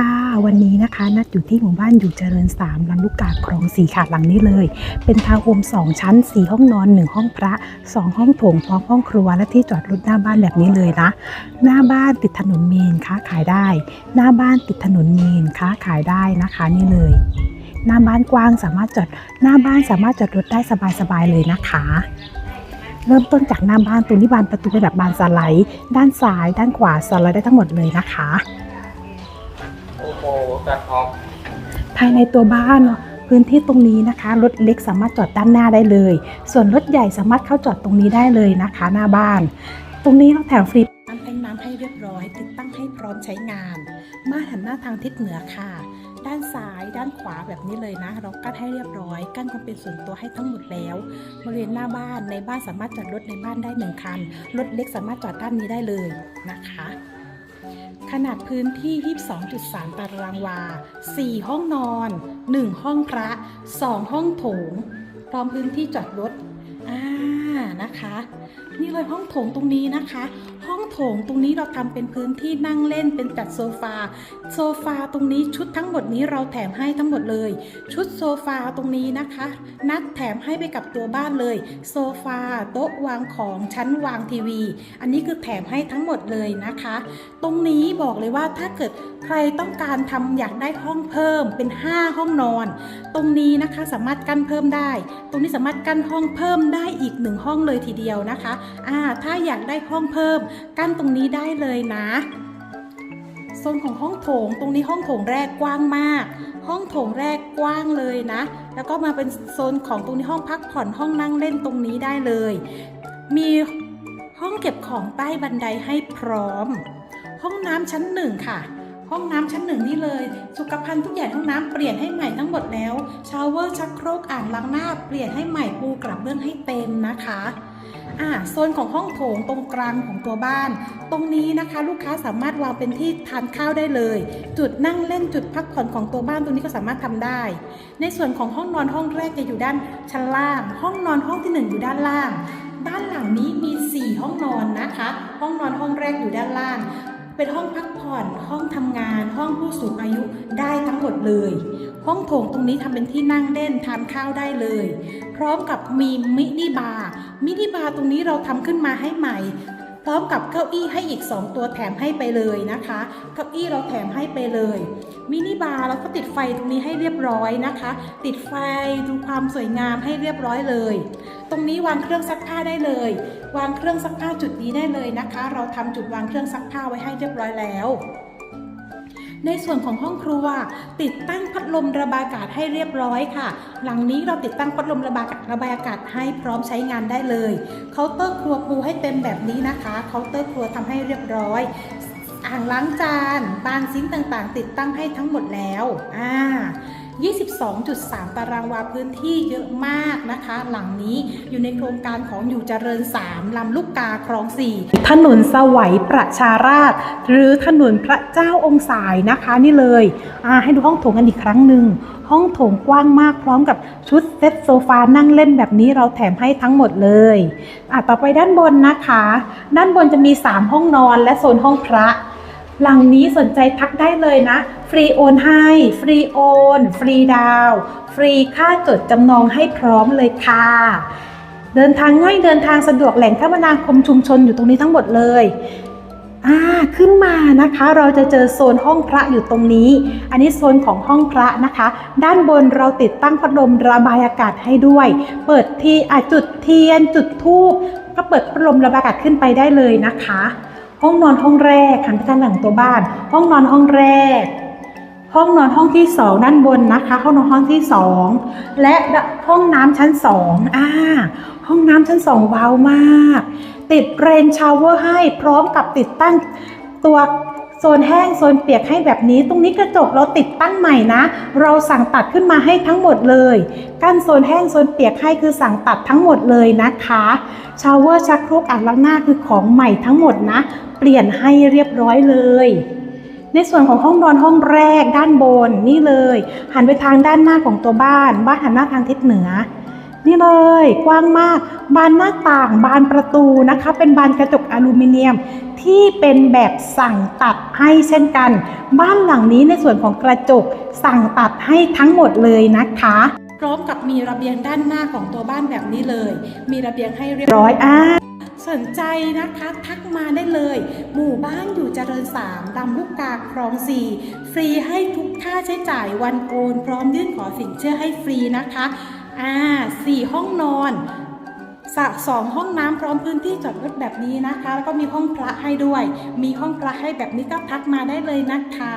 ค่ะ วันนี้นะคะนัดอยู่ที่หมู่บ้านอยู่เจริญสามลำลูกกาคลองสีขาดหลังนี้เลย เป็นทาวน์โฮมสองชั้นสี่ห้องนอนหนึ่งห้องพระสองห้องโถงพร้อมห้องครัวและที่จอดรถหน้าบ้านแบบนี้เลยนะ หน้าบ้านติดถนนเมนค้าขายได้ หน้าบ้านติดถนนเมนค้าขายได้นะคะนี่เลย หน้าบ้านกว้างสามารถจอดหน้าบ้านสามารถจอดรถได้สบายๆเลยนะคะเริ่มต้นจากหน้าบ้านตรงนี้บานประตูเป็นแบบบานสไลด์ ด้านซ้าย ด้านขวาสไลด์ได้ทั้งหมดเลยนะคะ ภายในตัวบ้านพื้นที่ตรงนี้นะคะรถเล็กสามารถจอดด้านหน้าได้เลย ส่วนรถใหญ่สามารถเข้าจอดตรงนี้ได้เลยนะคะ หน้าบ้าน ตรงนี้เราแถมฟรีน้ำแทงน้ำให้เรียบร้อย ติดตั้งให้พร้อมใช้งาน มาหันหน้าทางทิศเหนือค่ะ ด้านซ้ายด้านขวาแบบนี้เลยนะเรากั้นให้เรียบร้อย กั้นความเป็นส่วนตัวให้ทั้งหมดแล้วบริเวณหน้าบ้านในบ้านสามารถจอดรถในบ้านได้หนึ่งคันรถเล็กสามารถจอดด้านนี้ได้เลยนะคะ ขนาดพื้นที่ 22.3 ตารางวา 4 ห้องนอน 1 ห้องพระ 2 ห้องโถง พร้อมพื้นที่จอดรถ อ่า นะคะ นี่เลยห้องโถงตรงนี้นะคะ ห้องโถงตรงนี้เราทำเป็นพื้นที่นั่งเล่นเป็นจัดโซฟา โซฟาตรงนี้ชุดทั้งหมดนี้เราแถมให้ทั้งหมดเลย ชุดโซฟาตรงนี้นะคะ นัดแถมให้ไปกับตัวบ้านเลย โซฟาโต๊ะวางของชั้นวางทีวี อันนี้คือแถมให้ทั้งหมดเลยนะคะ ตรงนี้บอกเลยว่าถ้าเกิดใครต้องการทำอยากได้ห้องเพิ่มเป็น 5 ห้องนอน ตรงนี้นะคะสามารถกั้นเพิ่มได้ ตรงนี้สามารถกั้นห้องเพิ่มได้อีกหนึ่งห้องเลยทีเดียวนะคะอ่าถ้าอยากได้ห้องเพิ่ม กั้นตรงนี้ได้เลยนะโซนของห้องโถงตรงนี้ห้องโถงแรกกว้างมาก ห้องโถงแรกกว้างเลยนะ แล้วก็มาเป็นโซนของตรงนี้ห้องพักผ่อนห้องนั่งเล่นตรงนี้ได้เลย มีห้องเก็บของใต้บันไดให้พร้อม ห้องน้ำชั้นหนึ่งค่ะ ห้องน้ำชั้นหนึ่งนี่เลย สุขภัณฑ์ทุกอย่างห้องน้ำเปลี่ยนให้ใหม่ทั้งหมดแล้วชาวเวอร์ชักโครกอ่างล้างหน้าเปลี่ยนให้ใหม่ปูกระเบื้องให้เต็มนะคะอ่าโซนของห้องโถงตรงกลางของตัวบ้าน ตรงนี้นะคะ ลูกค้าสามารถวางเป็นที่ทานข้าวได้เลย จุดนั่งเล่นจุดพักผ่อนของตัวบ้านตรงนี้ก็สามารถทำได้ ในส่วนของห้องนอนห้องแรกจะอยู่ด้านชั้นล่าง ห้องนอนห้องที่หนึ่งอยู่ด้านล่าง ด้านหลังนี้มี 4 ห้องนอนนะคะ ห้องนอนห้องแรกอยู่ด้านล่าง เป็นห้องพักผ่อน ห้องทำงาน ห้องผู้สูงอายุได้ทั้งหมดเลย ห้องโถงตรงนี้ทำเป็นที่นั่งเล่นทานข้าวได้เลย พร้อมกับมีมินิบาร์มินิบาร์ตรงนี้เราทำขึ้นมาให้ใหม่ พร้อมกับเก้าอี้ให้อีก 2 ตัวแถมให้ไปเลยนะคะ เก้าอี้เราแถมให้ไปเลยมินิบาร์เราก็ติดไฟตรงนี้ให้เรียบร้อยนะคะ ติดไฟดูความสวยงามให้เรียบร้อยเลย ตรงนี้วางเครื่องซักผ้าได้เลย วางเครื่องซักผ้าจุดนี้ได้เลยนะคะ เราทำจุดวางเครื่องซักผ้าไว้ให้เรียบร้อยแล้ว ในส่วนของห้องครัว ติดตั้งพัดลมระบายอากาศให้เรียบร้อยค่ะ หลังนี้เราติดตั้งพัดลมระบายระบายอากาศให้พร้อมใช้งานได้เลยเคาน์เตอร์ครัวปูให้เต็มแบบนี้นะคะเคาน์เตอร์ครัวทำให้เรียบร้อยอ่างล้างจาน บานซิงต่างๆ ติดตั้งให้ทั้งหมดแล้วอ่า 22.3 ตารางวาพื้นที่เยอะมากนะคะ หลังนี้อยู่ในโครงการของอยู่เจริญ 3 ลำลูกกาคลอง 4 ถนนสวัยประชาราษหรือถนนพระเจ้าองค์สายนะคะนี่เลยให้ดูห้องโถงกันอีกครั้งหนึ่งห้องโถงกว้างมากพร้อมกับชุดเซ็ตโซฟานั่งเล่นแบบนี้เราแถมให้ทั้งหมดเลยอะต่อไปด้านบนนะคะ ด้านบนจะมี 3 ห้องนอนและโซนห้องพระ หลังนี้สนใจทักได้เลยนะ ฟรีโอนให้ ฟรีโอน ฟรีดาว ฟรีค่าจดจำนองให้พร้อมเลยค่ะ เดินทางง่ายเดินทางสะดวกแหล่งคมนาคมชุมชนอยู่ตรงนี้ทั้งหมดเลยอ่าขึ้นมานะคะเราจะเจอโซนห้องพระอยู่ตรงนี้ อันนี้โซนของห้องพระนะคะ ด้านบนเราติดตั้งพัดลมระบายอากาศให้ด้วย เปิดที่อะจุดเทียนจุดธูปก็เปิดพัดลมระบายอากาศขึ้นไปได้เลยนะคะ ห้องนอนห้องแรกหันไปทางหลังตัวบ้าน ห้องนอนห้องแรก ห้องนอนห้องที่สองด้านบนนะคะ ห้องนอนห้องที่สองและห้องน้ำชั้นสองอ่าห้องน้ำชั้นสองว้าวมาก ติดเรนชาวเวอร์ให้พร้อมกับติดตั้งตัว โซนแห้งโซนเปียกให้แบบนี้ ตรงนี้กระจกเราติดตั้งใหม่นะ เราสั่งตัดขึ้นมาให้ทั้งหมดเลยกั้นโซนแห้งโซนเปียกให้คือสั่งตัดทั้งหมดเลยนะคะชาวเวอร์ชักโครกอ่างล้างหน้าคือของใหม่ทั้งหมดนะ เปลี่ยนให้เรียบร้อยเลยในส่วนของห้องนอนห้องแรกด้านบนนี่เลย หันไปทางด้านหน้าของตัวบ้าน บ้านหันหน้าทางทิศเหนือ นี่เลยกว้างมาก บานหน้าต่างบานประตูนะคะ เป็นบานกระจกอลูมิเนียมที่เป็นแบบสั่งตัดให้เช่นกัน บ้านหลังนี้ในส่วนของกระจกสั่งตัดให้ทั้งหมดเลยนะคะพร้อมกับมีระเบียงด้านหน้าของตัวบ้านแบบนี้เลย มีระเบียงให้เรียบร้อยอ่าสนใจนะคะทักมาได้เลย หมู่บ้านอยู่เจริญสามลำลูกกาคลองสี่ฟรีให้ทุกค่าใช้จ่ายวันโอน พร้อมยื่นขอสินเชื่อให้ฟรีนะคะ อ่าสี่ห้องนอนสะสองห้องน้ำพร้อมพื้นที่จอดรถแบบนี้นะคะ แล้วก็มีห้องพระให้ด้วย มีห้องพระให้แบบนี้ก็พักมาได้เลยนะคะ